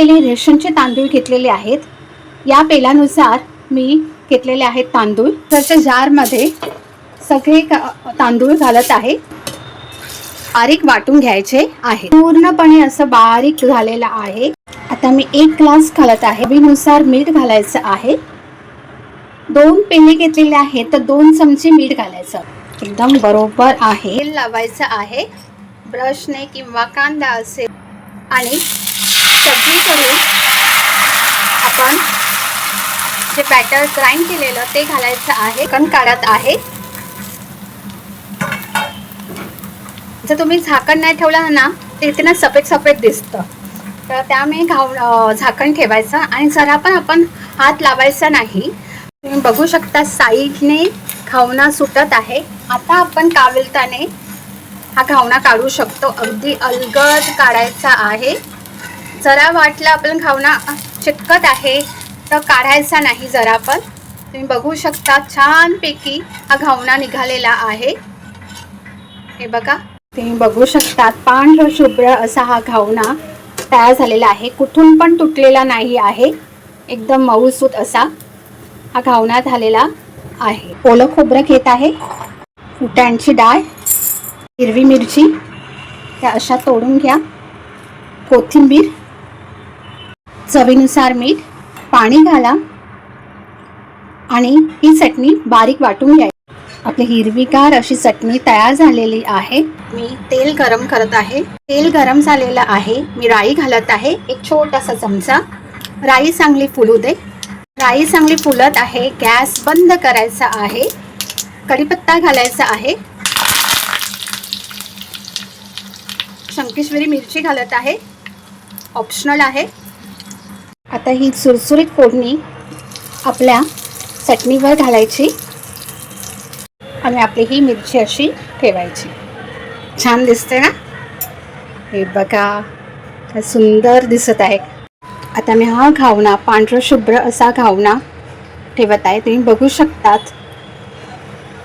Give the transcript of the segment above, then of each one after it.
पेले रेशनचे तांदूळ घेतलेले आहेत. या पेलानुसार मी घेतलेले आहेत तांदूळ. त्याच्या जारमध्ये सगळे तांदूळ घालत आहे. बारीक वाटून घ्यायचे आहे. पूर्णपणे असं बारीक झालेलं आहे. आता मी एक ग्लास घालत आहे. चवीनुसार मीठ घालायचं आहे. दोन पेले घेतलेले आहेत तर दोन चमचे मीठ घालायचं. एकदम बरोबर आहे. लावायचं आहे. ब्रशने किंवा कांदा असेल आणि सगळीकडे आपण जे बॅटर ग्राइंड केलेलं ते घालायचं आहे. कण काढत आहे. जर तुम्ही झाकण नाही ठेवलं ना ते इथे ना सफेद सफेद दिसतं. तर त्यामुळे घाव झाकण ठेवायचं आणि जरा पण आपण हात लावायचा नाही. तुम्ही बघू शकता साईडने घावना सुटत आहे. आता आपण काविलताने हा घावना काढू शकतो. अगदी अलगद काढायचा आहे. जरा वाटलं आपण खावना चिटकत आहे तर काढायचा नाही जरा पण. तुम्ही बघू शकता छानपैकी हा घावना निघालेला आहे. हे बघा. तुम्ही बघू शकता पांढर शुभ्र असा हा घावना तयार झालेला आहे. कुठून पण तुटलेला नाही आहे. एकदम मऊसूत असा हा घावना झालेला आहे. ओलं खोबरं घेत आहे. फुटांची डाळ हिरवी मिरची त्या अशा तोडून घ्या. कोथिंबीर चवीनुसार मीठ पाणी घाला आणि ही चटणी बारीक वाटून घ्या आपली हिरवीगार अशी चटणी तयार झालेली आहे. मी तेल गरम करत आहे. तेल गरम झालेलं आहे. मी राई घालत आहे. एक छोटासा चमचा. राई चांगली फुलू दे. राई चांगली फुलत आहे. गॅस बंद करायचा आहे. कढीपत्ता घालायचा आहे. शंकेश्वरी मिरची घालत आहे. ऑप्शनल आहे. आता ही सुरसुरीत फोडणी आपल्या चटणीवर घालायची. आणि आपली ही मिरची अशी ठेवायची. छान दिसते ना? हे बघा काय सुंदर दिसत आहे. आता मी हा घावना पांढरं शुभ्र असा घावना ठेवत आहे. तुम्ही बघू शकतात.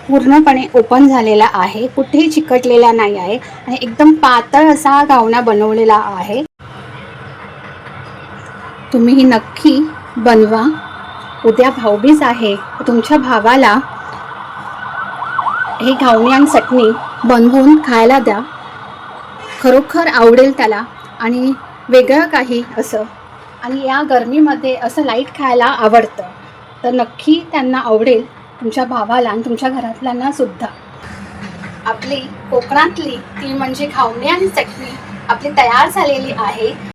पूर्णपणे ओपन झालेला आहे. कुठेही चिकटलेला नाही आहे. आणि एकदम पातळ असा घावना बनवलेला आहे. तुम्ही ही नक्की बनवा. उद्या भाऊबीज आहे. तुमच्या भावाला हे घावणी आणि चटणी बनवून खायला द्या. खरोखर आवडेल त्याला आणि वेगळं काही असं. आणि या गरमीमध्ये असं लाइट खायला आवडतं. तर नक्की त्यांना आवडेल तुमच्या भावाला आणि तुमच्या घरातल्यांना सुद्धा. आपली कोकणातली ती म्हणजे घावणी आणि चटणी आपली तयार झालेली आहे.